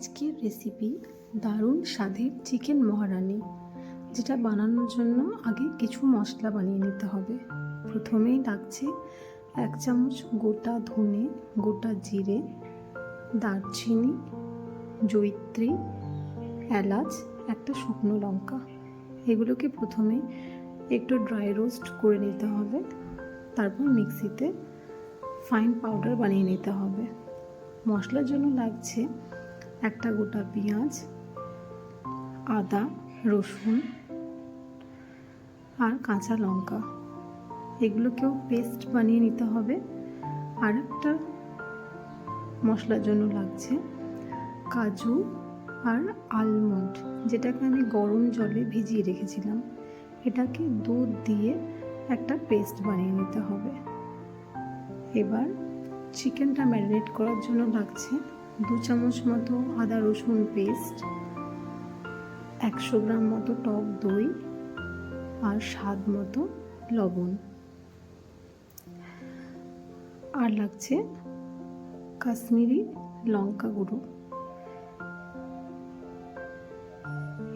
আজকের রেসিপি দারুণ স্বাদের চিকেন মহারানি, যেটা বানানোর জন্য আগে কিছু মশলা বানিয়ে নিতে হবে। প্রথমেই লাগছে এক চামচ গোটা ধনে, গোটা জিরে, দারচিনি, জৈত্রী, এলাচ, একটা শুকনো লঙ্কা। এগুলোকে প্রথমে একটু ড্রাই রোস্ট করে নিতে হবে। তারপর মিক্সিতে ফাইন পাউডার বানিয়ে নিতে হবে। মশলার জন্য লাগছে একটা গোটা পেঁয়াজ, আদা, রসুন আর কাঁচা লঙ্কা। এগুলোকেও পেস্ট বানিয়ে নিতে হবে। আর একটা মশলার জন্য লাগছে কাজু আর আলমন্ড যেটাকে আমি গরম জলে ভিজিয়ে রেখেছিলাম। এটাকে দুধ দিয়ে একটা পেস্ট বানিয়ে নিতে হবে। এবার চিকেনটা ম্যারিনেট করার জন্য লাগছে দু চামচ মতো আদা রসুন পেস্ট একশো গ্রাম মতো টক দই আর স্বাদ মতো লবণ। আর লাগছে কাশ্মীরি লঙ্কা গুঁড়ো।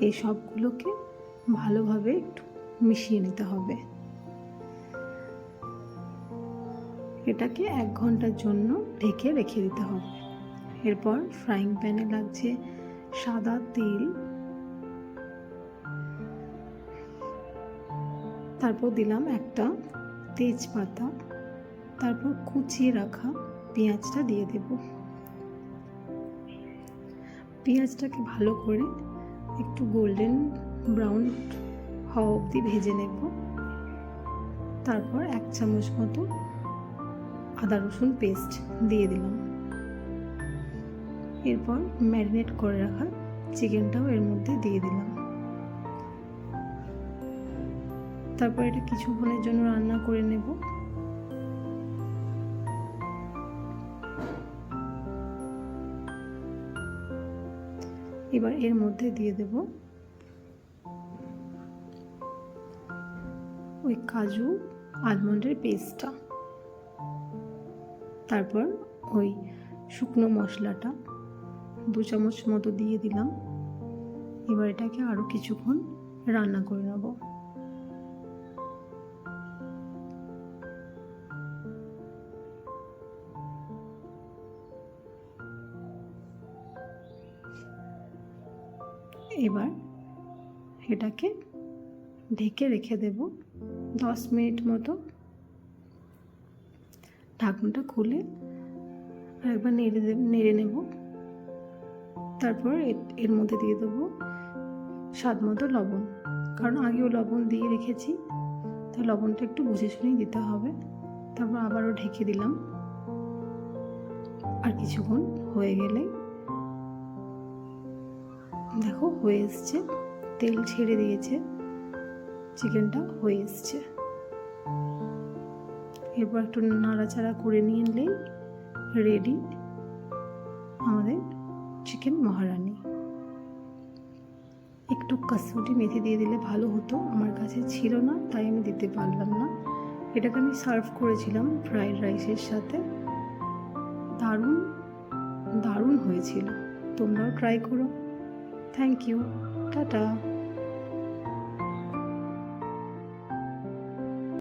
এই সবগুলোকে ভালোভাবে একটু মিশিয়ে নিতে হবে। এটাকে এক ঘণ্টার জন্য ঢেকে রেখে দিতে হবে। এরপর ফ্রাইং প্যানে লাগছে সাদা তেল। তারপর দিলাম একটা তেজপাতা। তারপর কুচিয়ে রাখা পেঁয়াজটা দিয়ে দেব। পেঁয়াজটাকে ভালো করে একটু গোল্ডেন ব্রাউন হওয়া অবধি ভেজে নেব। তারপর এক চামচ মতো আদা রসুন পেস্ট দিয়ে দিলাম। এরপর ম্যারিনেট করে রাখা চিকেনটাও এর মধ্যে দিয়ে দিলাম। তারপর এটা কিছুক্ষণের জন্য রান্না করে নেব। এবার এর মধ্যে দিয়ে দেব ওই কাজু আলমন্ডের পেস্টটা। তারপর ওই শুকনো মশলাটা। দু চামচ মতো দিয়ে দিলাম। এবার এটাকে আরও কিছুক্ষণ রান্না করে নেব। এবার এটাকে ঢেকে রেখে দেব দশ মিনিট মতো। ঢাকনটা খুলে একবার নেড়ে নেড়ে নেব। তারপর এর মধ্যে দিয়ে দেবো স্বাদ মতো লবণ। কারণ আগেও লবণ দিয়ে রেখেছি তাই লবণটা একটু বুঝে শুনেই দিতে হবে। তারপর আবারও ঢেকে দিলাম। আর কিছুক্ষণ হয়ে গেলে দেখো হয়ে এসছে, তেল ছেড়ে দিয়েছে, চিকেনটা হয়ে এসছে। এরপর একটু নাড়াচাড়া করে নিয়ে নিলেই রেডি আমাদের চিকেন মহারানি। একটু কাসুরি মেথি দিয়ে দিলে ভালো হতো, আমার কাছে ছিল না, তাই আমি দিতে পারলাম না। এটাকে আমি সার্ভ করেছিলাম ফ্রাইড রাইসের সাথে। দারুণ দারুণ হয়েছিল। তোমরাও ট্রাই করো। Thank you. টাটা।